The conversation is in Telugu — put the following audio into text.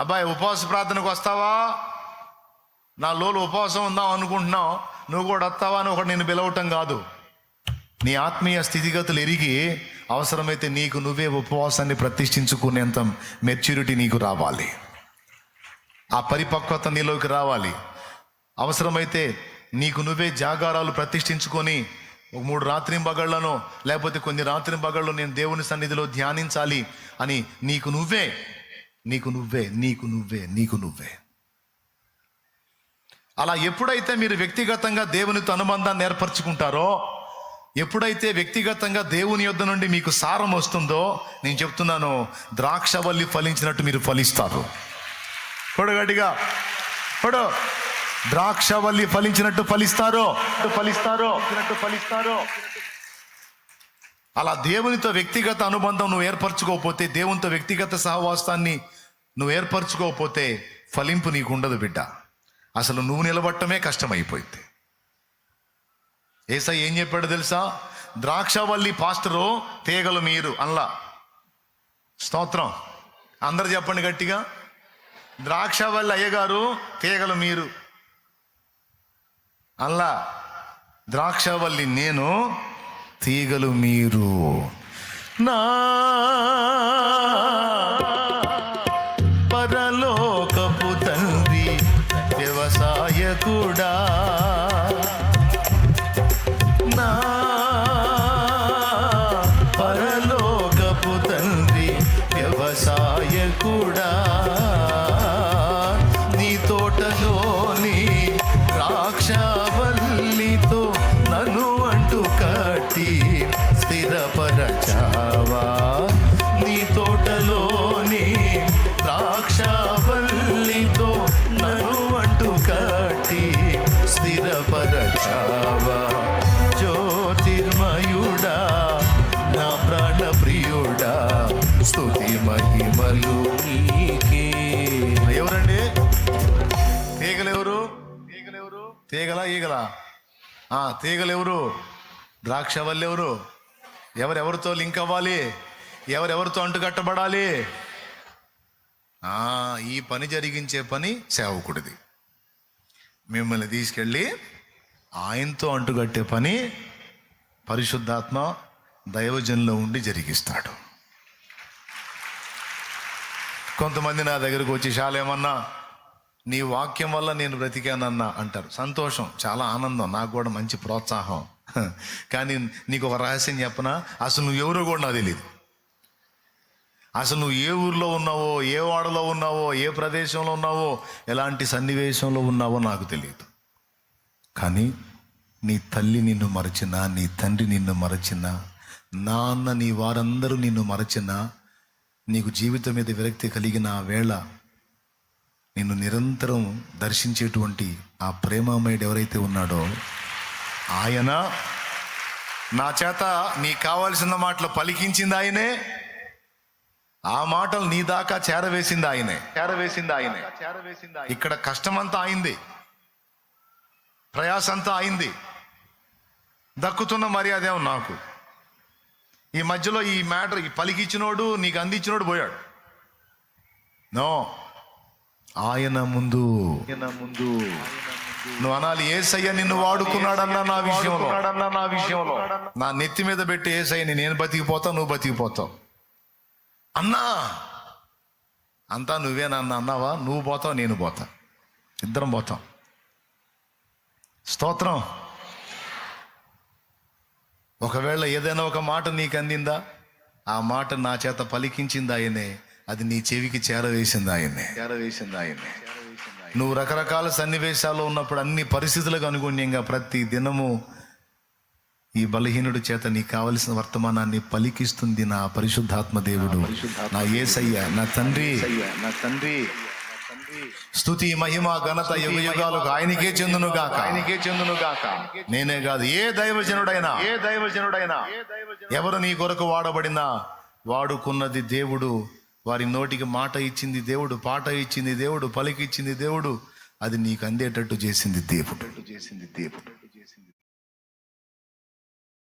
అబ్బాయి ఉపవాస ప్రార్థనకు వస్తావా? నా లోలు ఉపవాసం ఉందాం అనుకుంటున్నావు. నువ్వు కూడా వస్తావా అని ఒకటి నేను పిలవటం కాదు. నీ ఆత్మీయ స్థితిగతులు ఎరిగి అవసరమైతే నీకు నువ్వే ఉపవాసాన్ని ప్రతిష్ఠించుకునేంత మెచ్యూరిటీ నీకు రావాలి. ఆ పరిపక్వత నీలోకి రావాలి. అవసరమైతే నీకు నువ్వే జాగారాలు ప్రతిష్ఠించుకొని ఒక మూడు రాత్రి బగళ్ళను లేకపోతే కొన్ని రాత్రి బగళ్ళు నేను దేవుని సన్నిధిలో ధ్యానించాలి అని నీకు నువ్వే నీకు నువ్వే నీకు నువ్వే నీకు నువ్వే. అలా ఎప్పుడైతే మీరు వ్యక్తిగతంగా దేవునితో అనుబంధాన్ని ఏర్పరచుకుంటారో ఎప్పుడైతే వ్యక్తిగతంగా దేవుని యొద్ద నుండి మీకు సారం వస్తుందో నేను చెప్తున్నాను ద్రాక్షవల్లి ఫలించినట్టు మీరు ఫలిస్తారు. పొడగడిగా పొడు. ద్రాక్షవల్లి ఫలించినట్టు ఫలిస్తారో ఫలిస్తారో ఫలిస్తారు. అలా దేవునితో వ్యక్తిగత అనుబంధం నువ్వు ఏర్పరచుకోకపోతే దేవునితో వ్యక్తిగత సహవాసాన్ని నువ్వు ఏర్పరచుకోకపోతే ఫలింపు నీకు ఉండదు బిడ్డ. అసలు నువ్వు నిలబట్టమే కష్టమైపోయింది. ఏసై ఏం చెప్పాడు తెలుసా? ద్రాక్షవల్లి పాస్టరు తీగలు మీరు అల్లా స్తోత్రం. అందరు చెప్పండి గట్టిగా. ద్రాక్షవల్లి అయ్యగారు తీగలు మీరు అల్లా ద్రాక్షవల్లి నేను తీగలు మీరు. నా వ్యవసాయకుడా నా పరలోకపు తండ్రి వ్యవసాయకుడా. తీగల ఈగల? తీగలు ఎవరు ద్రాక్ష ఎవరు ఎవరెవరితో లింక్ అవ్వాలి? ఎవరెవరితో అంటుకట్టబడాలి? ఈ పని జరిగించే పని సేవకుడిది. మిమ్మల్ని తీసుకెళ్ళి ఆయనతో అంటుకట్టే పని పరిశుద్ధాత్మ దైవజనంలో ఉండి జరిగిస్తాడు. కొంతమంది నా దగ్గరకు వచ్చి శాలేమన్నా నీ వాక్యం వల్ల నేను బ్రతికానన్నా అంటారు. సంతోషం చాలా ఆనందం నాకు కూడా మంచి ప్రోత్సాహం. కానీ నీకు ఒక రహస్యం చెప్పనా? అసలు నువ్వు ఎవరో కూడా నాకు తెలియదు అసలు నువ్వు ఏ ఊర్లో ఉన్నావో ఏ వాడలో ఉన్నావో ఏ ప్రదేశంలో ఉన్నావో ఎలాంటి సన్నివేశంలో ఉన్నావో నాకు తెలియదు కానీ నీ తల్లి నిన్ను మరచినా నీ తండ్రి నిన్ను మరచినా నాన్న నీ వారందరూ నిన్ను మరచినా నీకు జీవితం మీద విరక్తి కలిగిన ఆ వేళ నిన్ను నిరంతరం దర్శించేటువంటి ఆ ప్రేమామయుడు ఎవరైతే ఉన్నాడో ఆయన నా చేత నీకు కావాల్సిన మాటలు పలికించింది ఆయనే. ఆ మాటలు నీ దాకా చేరవేసింది ఆయనే. చేరవేసింది ఆయనే. చేరవేసింది ఇక్కడ కష్టమంతా అయింది. ప్రయాసంతా అయింది. దక్కుతున్న మర్యాదేమో నాకు. ఈ మధ్యలో ఈ మ్యాటర్ ఈ పలికిచ్చినోడు నీకు అందించినోడు పోయాడు. నో. ఆయన ముందు. ముందు. నువ్వు అనాలి ఏసయ్య నిన్ను వాడుకున్నాడన్నా నా విషయంలో. నా విషయంలో. నా నెత్తి మీద పెట్టి ఏసయ్యని నేను బతికిపోతా నువ్వు బతికిపోతావు. అన్నా! అంతా నువ్వేనన్నా అన్నావా? నువ్వు పోతావు నేను పోతా. ఇద్దరం పోతాం. స్తోత్రం. ఒకవేళ ఏదైనా ఒక మాట నీకు అందిందా? ఆ మాట నా చేత పలికించింది ఆయనే. అది నీ చెవికి చేరవేసింది ఆయనే చేరవేసింది ఆయనే నువ్వు రకరకాల సన్నివేశాల్లో ఉన్నప్పుడు అన్ని పరిస్థితులకు అనుగుణ్యంగా ప్రతి దినము ఈ బలహీనుడి చేత నీకు కావలసిన వర్తమానాన్ని పలికిస్తుంది నా పరిశుద్ధాత్మ దేవుడు. నా ఏసయ్య నా తండ్రి. నా తండ్రి స్తుతి మహిమ ఘనత యుగ యుగాలకు ఆయనకే చెందును గాక ఆయనకే చెందును గాక నేనే కాదు ఏ దైవజనుడైనా ఏ దైవజనుడైనా ఎవరు నీ కొరకు వాడబడినా వాడుకున్నది దేవుడు వారి నోటికి మాట ఇచ్చింది దేవుడు పాట ఇచ్చింది దేవుడు పలికిచ్చింది దేవుడు అది నీకు అందేటట్టు చేసింది దేవుడు. చేసింది దేవుడు